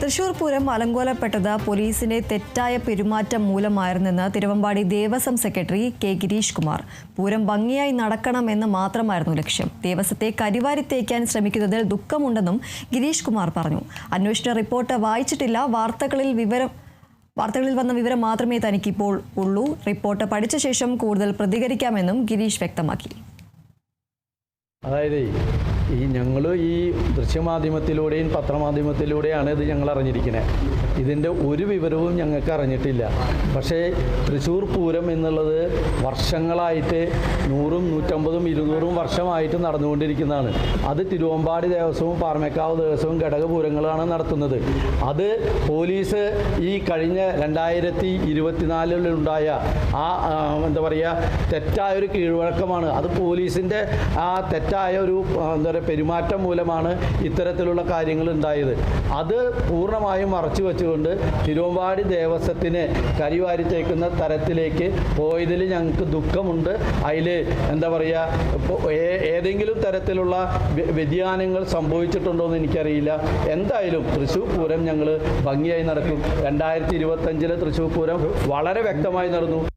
തൃശൂർ പൂരം അലങ്കോലപ്പെട്ടത് പോലീസിന്റെ തെറ്റായ പെരുമാറ്റം മൂലമായിരുന്നെന്ന് തിരുവമ്പാടി ദേവസ്വം സെക്രട്ടറി കെ ഗിരീഷ് കുമാർ. പൂരം ഭംഗിയായി നടക്കണമെന്ന് മാത്രമായിരുന്നു ലക്ഷ്യം. ദേവസ്വത്തെ കരിവാരി തേക്കാൻ ശ്രമിക്കുന്നതിൽ ദുഃഖമുണ്ടെന്നും ഗിരീഷ് കുമാർ പറഞ്ഞു. അന്വേഷണ റിപ്പോർട്ട് വായിച്ചിട്ടില്ല. വാർത്തകളിൽ വിവരം വാർത്തകളിൽ വന്ന വിവരം മാത്രമേ തനിക്കിപ്പോൾ ഉള്ളൂ. റിപ്പോർട്ട് പഠിച്ച ശേഷം കൂടുതൽ പ്രതികരിക്കാമെന്നും ഗിരീഷ് വ്യക്തമാക്കി. അതായത് ഈ ഞങ്ങൾ ഈ ദൃശ്യമാധ്യമത്തിലൂടെയും പത്രമാധ്യമത്തിലൂടെയാണ് ഇത് ഞങ്ങൾ അറിഞ്ഞിരിക്കുന്നത് ഇതിന്റെ ഒരു വിവരവും ഞങ്ങൾക്ക് അറിഞ്ഞിട്ടില്ല. പക്ഷേ തൃശ്ശൂർ പൂരം എന്നുള്ളത് വർഷങ്ങളായിട്ട് നൂറും നൂറ്റമ്പതും ഇരുന്നൂറും വർഷമായിട്ട് നടന്നുകൊണ്ടിരിക്കുന്നതാണ്. അത് തിരുവമ്പാടി ദേവസ്വവും പാർമേക്കാവ് ദേവസ്വവും ഘടകപൂരങ്ങളാണ് നടത്തുന്നത്. അത് പോലീസ് ഈ കഴിഞ്ഞ രണ്ടായിരത്തി ഇരുപത്തിനാലിലുണ്ടായ ആ എന്താ പറയുക തെറ്റായ ഒരു കീഴ്വഴക്കമാണ്. അത് പോലീസിന്റെ ആ തെറ്റായ ഒരു എന്താ പറയുക പെരുമാറ്റം മൂലമാണ് ഇത്തരത്തിലുള്ള കാര്യങ്ങൾ ഉണ്ടായത്. അത് പൂർണമായും മറച്ചു വെച്ചുകൊണ്ട് തിരുവമ്പാടി ദേവസ്വത്തിന് കരിവാരി തേക്കുന്ന തരത്തിലേക്ക് പോയതിൽ ഞങ്ങൾക്ക് ദുഃഖമുണ്ട്. അതിൽ എന്താ പറയുക ഏതെങ്കിലും തരത്തിലുള്ള വ്യ- വ്യതിയാനങ്ങൾ സംഭവിച്ചിട്ടുണ്ടോ എന്ന് എനിക്കറിയില്ല. എന്തായാലും തൃശ്ശൂർ പൂരം ഞങ്ങൾ ഭംഗിയായി നടക്കും. രണ്ടായിരത്തി ഇരുപത്തഞ്ചിലെ തൃശ്ശൂർ പൂരം വളരെ വ്യക്തമായി നടന്നു.